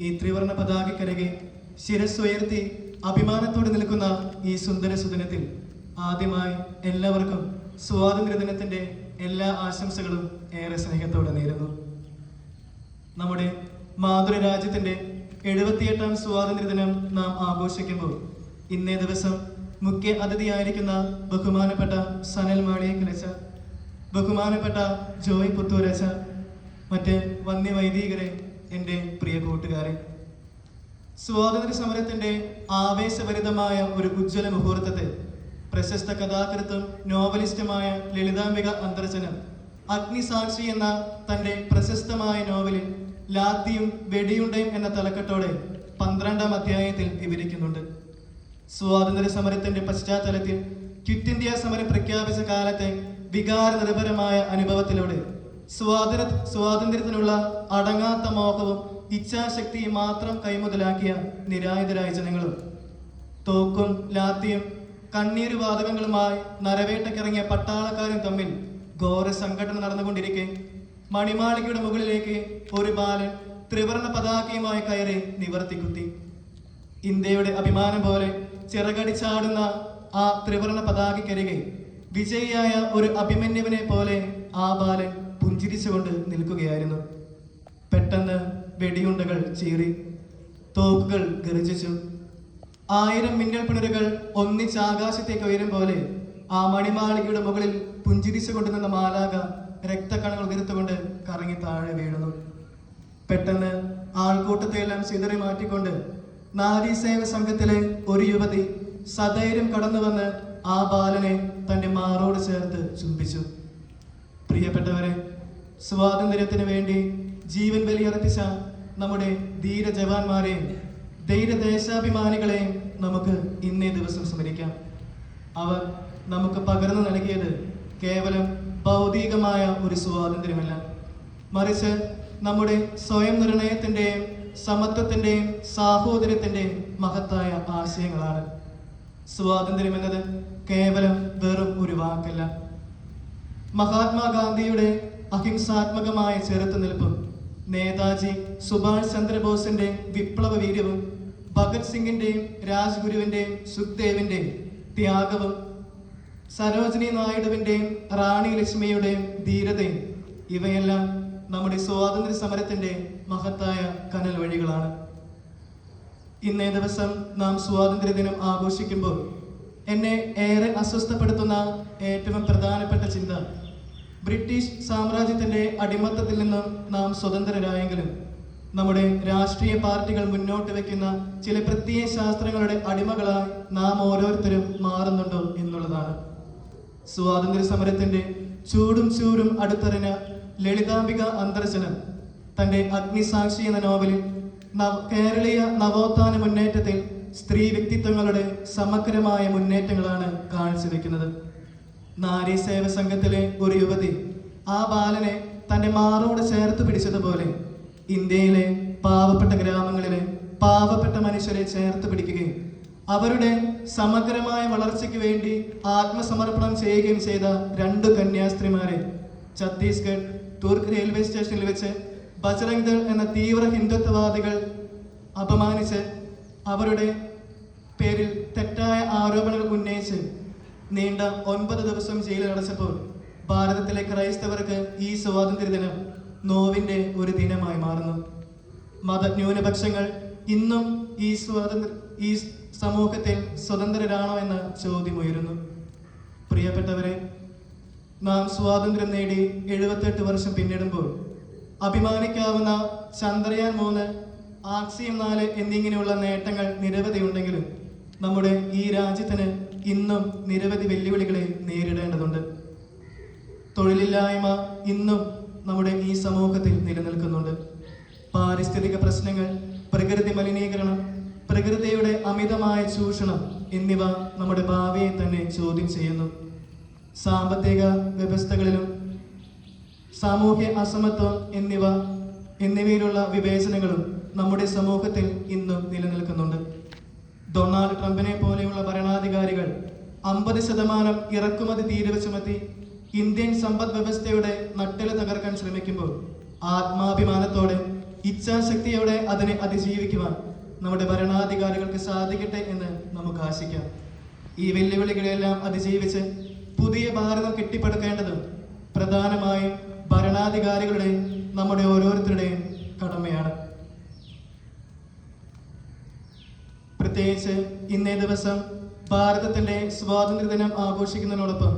ഈ ത്രിവർണ പതാകക്കരകെ ശിരസ്സുയർത്തി അഭിമാനത്തോടെ നിൽക്കുന്ന ഈ സുന്ദര സുദിനത്തിൽ ആദ്യമായി എല്ലാവർക്കും സ്വാതന്ത്ര്യ ദിനത്തിന്റെ എല്ലാ ആശംസകളും ഏറെ സ്നേഹത്തോടെ നേരുന്നു. നമ്മുടെ മാതൃരാജ്യത്തിന്റെ എഴുപത്തിയെട്ടാം സ്വാതന്ത്ര്യ ദിനം നാം ആഘോഷിക്കുമ്പോൾ ഇന്നേ ദിവസം മുഖ്യ അതിഥിയായിരിക്കുന്ന ബഹുമാനപ്പെട്ട സനൽ മാളിയെ കിളച്ച ബഹുമാനപ്പെട്ട ജോയ് പുത്തൂരച്ച മറ്റ് വന്യ വൈദികരെ എന്റെ പ്രിയ കൂട്ടുകാരെ സ്വാതന്ത്ര്യ സമരത്തിന്റെ ആവേശഭരിതമായ ഒരു ഉജ്ജ്വല മുഹൂർത്തത്തിൽ പ്രശസ്ത കഥാകൃത്തും നോവലിസ്റ്റുമായ ലളിതാംബിക അന്തർജനം അഗ്നിസാക്ഷി എന്ന തന്റെ പ്രശസ്തമായ നോവലിൽ ലാത്തിയും വെടിയുണ്ടയും എന്ന തലക്കെട്ടോടെ പന്ത്രണ്ടാം അധ്യായത്തിൽ വിവരിക്കുന്നുണ്ട്. സ്വാതന്ത്ര്യ സമരത്തിന്റെ പശ്ചാത്തലത്തിൽ ക്വിറ്റ് ഇന്ത്യ സമരം പ്രഖ്യാപിച്ച കാലത്തെ വികാരനിർഭരമായ അനുഭവത്തിലൂടെ സ്വാതന്ത്ര്യ സ്വാതന്ത്ര്യത്തിനുള്ള അടങ്ങാത്ത മോഹവും ഇച്ഛാശക്തിയും മാത്രം കൈമുതലാക്കിയ നിരായുധരായ ജനങ്ങളും. തോക്കും ലാത്തിയും കണ്ണീര് വാതകങ്ങളുമായി നരവേട്ടക്കിറങ്ങിയ പട്ടാളക്കാരും തമ്മിൽ ഘോര സംഘടന നടന്നുകൊണ്ടിരിക്കെ. മണിമാളികയുടെ മുകളിലേക്ക് ഒരു ബാലൻ ത്രിവർണ പതാകയുമായി കയറി നിവർത്തിക്കുത്തി ഇന്ത്യയുടെ അഭിമാനം പോലെ ചിറകടിച്ചാടുന്ന ആ ത്രിവർണ പതാകയ്ക്കരികെ വിജയിയായ ഒരു അഭിമന്യുവിനെ പോലെ ആ ബാലൻ പുഞ്ചിരിച്ചുകൊണ്ട് നിൽക്കുകയായിരുന്നു. പെട്ടെന്ന് വെടിയുണ്ടകൾ ചീറി തോക്കുകൾ ഗർജിച്ചു. ആയിരം മിന്നൽ പിണരുകൾ ഒന്നിച്ച് ആകാശത്തേക്ക് ഉയരും പോലെ ആ മണിമാളികയുടെ മുകളിൽ പുഞ്ചിരിച്ചുകൊണ്ട് നിന്ന മാലാക രക്തക്കണങ്ങൾ ഉതിർത്തുകൊണ്ട് കറങ്ങി താഴെ വീഴുന്നു പെട്ടെന്ന് ആൾക്കൂട്ടത്തെയെല്ലാം ചിതറി മാറ്റിക്കൊണ്ട് നാരീ സേവ സംഘത്തിലെ ഒരു യുവതി സധൈര്യം കടന്നു വന്ന് ആ ബാലനെ തന്റെ മാറോട് ചേർത്ത് ചുംബിച്ചു. പ്രിയപ്പെട്ടവരെ സ്വാതന്ത്ര്യത്തിന് വേണ്ടി ജീവൻ ബലിയർപ്പിച്ച നമ്മുടെ ധീര ജവാന്മാരെയും ധൈര്യ ദേശാഭിമാനികളെയും നമുക്ക് ഇന്നേ ദിവസം സ്മരിക്കാം. അവർ നമുക്ക് പകർന്നു നൽകിയത് കേവലം ഭൗതികമായ ഒരു സ്വാതന്ത്ര്യമല്ല. മറിച്ച് നമ്മുടെ സ്വയം നിർണയത്തിന്റെയും സമത്വത്തിന്റെയും സാഹോദര്യത്തിന്റെയും മഹത്തായ ആശയങ്ങളാണ്. സ്വാതന്ത്ര്യം എന്നത് കേവലം വെറും ഒരു വാക്കല്ല. മഹാത്മാഗാന്ധിയുടെ അഹിംസാത്മകമായ ചെറുത്തുനിൽപ്പും നേതാജി സുഭാഷ് ചന്ദ്രബോസിന്റെ വിപ്ലവ വീര്യവും ഭഗത് സിംഗിന്റെയും രാജ്ഗുരുവിന്റെയും സുഖ്ദേവിന്റെയും ത്യാഗവും സരോജിനി നായിഡുവിന്റെയും റാണി ലക്ഷ്മിയുടെയും ധീരതയും ഇവയെല്ലാം നമ്മുടെ സ്വാതന്ത്ര്യ സമരത്തിന്റെ മഹത്തായ കനൽ വഴികളാണ് ഇന്നേ ദിവസം നാം സ്വാതന്ത്ര്യ ദിനം ആഘോഷിക്കുമ്പോൾ എന്നെ ഏറെ അസ്വസ്ഥപ്പെടുത്തുന്ന ഏറ്റവും പ്രധാനപ്പെട്ട ചിന്ത ബ്രിട്ടീഷ് സാമ്രാജ്യത്തിന്റെ അടിമത്തത്തിൽ നിന്ന് നാം സ്വതന്ത്രരായെങ്കിലും നമ്മുടെ രാഷ്ട്രീയ പാർട്ടികൾ മുന്നോട്ട് വെക്കുന്ന ചില പ്രത്യയ ശാസ്ത്രങ്ങളുടെ അടിമകളായി നാം ഓരോരുത്തരും മാറുന്നുണ്ടോ എന്നുള്ളതാണ്. സ്വാതന്ത്ര്യ സമരത്തിന്റെ ചൂടും ചൂരും അടുത്തറിഞ്ഞ ലളിതാംബിക അന്തർജനം തന്റെ അഗ്നിസാക്ഷി എന്ന നോവലിൽ നവ- കേരളീയ നവോത്ഥാന മുന്നേറ്റത്തിൽ സ്ത്രീ വ്യക്തിത്വങ്ങളുടെ സമഗ്രമായ മുന്നേറ്റങ്ങളാണ് കാഴ്ചവെക്കുന്നത്. നാരി സേവ സംഘത്തിലെ ഒരു യുവതി ആ ബാലനെ തന്റെ മാറോട് ചേർത്ത് പിടിച്ചതുപോലെ ഇന്ത്യയിലെ പാവപ്പെട്ട ഗ്രാമങ്ങളിലെ പാവപ്പെട്ട മനുഷ്യരെ ചേർത്ത് പിടിക്കുകയും അവരുടെ സമഗ്രമായ വളർച്ചയ്ക്ക് വേണ്ടി ആത്മസമർപ്പണം ചെയ്യുകയും ചെയ്ത രണ്ട് കന്യാസ്ത്രീമാരെ ഛത്തീസ്ഗഡ് തുർക്ക് റെയിൽവേ സ്റ്റേഷനിൽ വെച്ച് ബജറംഗ് ദൾ എന്ന തീവ്ര ഹിന്ദുത്വവാദികൾ അപമാനിച്ച് അവരുടെ പേരിൽ തെറ്റായ ആരോപണങ്ങൾ ഉന്നയിച്ച് നീണ്ട ഒൻപത് ദിവസം ജയിലിൽ അടച്ചപ്പോൾ ഭാരതത്തിലെ ക്രൈസ്തവർക്ക് ഈ സ്വാതന്ത്ര്യ ദിനം നോവിന്റെ ഒരു ദിനമായി മാറുന്നു. മതന്യൂനപക്ഷങ്ങൾ ഇന്നും ഈ സ്വാതന്ത്ര്യ ഈ സമൂഹത്തിൽ സ്വതന്ത്രരാണോ എന്ന ചോദ്യമുയരുന്നു. പ്രിയപ്പെട്ടവരെ നാം സ്വാതന്ത്ര്യം നേടി എഴുപത്തെട്ട് വർഷം പിന്നിടുമ്പോൾ അഭിമാനിക്കാവുന്ന ചന്ദ്രയാൻ മൂന്ന് ആക്സിയം നാല് എന്നിങ്ങനെയുള്ള നേട്ടങ്ങൾ നിരവധിയുണ്ടെങ്കിലും നമ്മുടെ ഈ രാജ്യത്തിന് ഇന്നും നിരവധി വെല്ലുവിളികളെ നേരിടേണ്ടതുണ്ട്. തൊഴിലില്ലായ്മ ഇന്നും നമ്മുടെ ഈ സമൂഹത്തിൽ നിലനിൽക്കുന്നുണ്ട്. പാരിസ്ഥിതിക പ്രശ്നങ്ങൾ പ്രകൃതി മലിനീകരണം പ്രകൃതിയുടെ അമിതമായ ചൂഷണം എന്നിവ നമ്മുടെ ഭാവിയെ തന്നെ ചോദ്യം ചെയ്യുന്നു. സാമ്പത്തിക വ്യവസ്ഥകളിലും സാമൂഹ്യ അസമത്വം എന്നിവ എന്നിവയിലുള്ള വിവേചനങ്ങളും നമ്മുടെ സമൂഹത്തിൽ ഇന്നും നിലനിൽക്കുന്നുണ്ട്. ഡൊണാൾഡ് ട്രംപിനെ പോലെയുള്ള ഭരണാധികാരികൾ അമ്പത് ശതമാനം ഇറക്കുമതി തീരുവ ചുമത്തി ഇന്ത്യൻ സമ്പദ് വ്യവസ്ഥയുടെ നട്ടിൽ തകർക്കാൻ ശ്രമിക്കുമ്പോൾ ആത്മാഭിമാനത്തോടെ ഇച്ഛാശക്തിയോടെ അതിനെ അതിജീവിക്കുവാൻ നമ്മുടെ ഭരണാധികാരികൾക്ക് സാധിക്കട്ടെ എന്ന് നമുക്ക് ആശിക്കാം. ഈ വെല്ലുവിളികളെല്ലാം അതിജീവിച്ച് പുതിയ ഭാരതം കെട്ടിപ്പടുക്കേണ്ടത് പ്രധാനമായും ഭരണാധികാരികളുടെയും നമ്മുടെ ഓരോരുത്തരുടെയും പ്രത്യേകിച്ച് ഇന്നേ ദിവസം ഭാരതത്തിന്റെ സ്വാതന്ത്ര്യദിനം ആഘോഷിക്കുന്നതിനോടൊപ്പം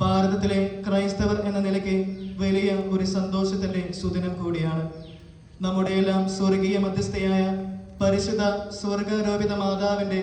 ഭാരതത്തിലെ ക്രൈസ്തവർ എന്ന നിലയ്ക്ക് വലിയ ഒരു സന്തോഷത്തിന്റെ സുദിനം കൂടിയാണ്. നമ്മുടെയെല്ലാം സ്വർഗീയ മധ്യസ്ഥയായ പരിശുദ്ധ സ്വർഗാരോപിത മാതാവിന്റെ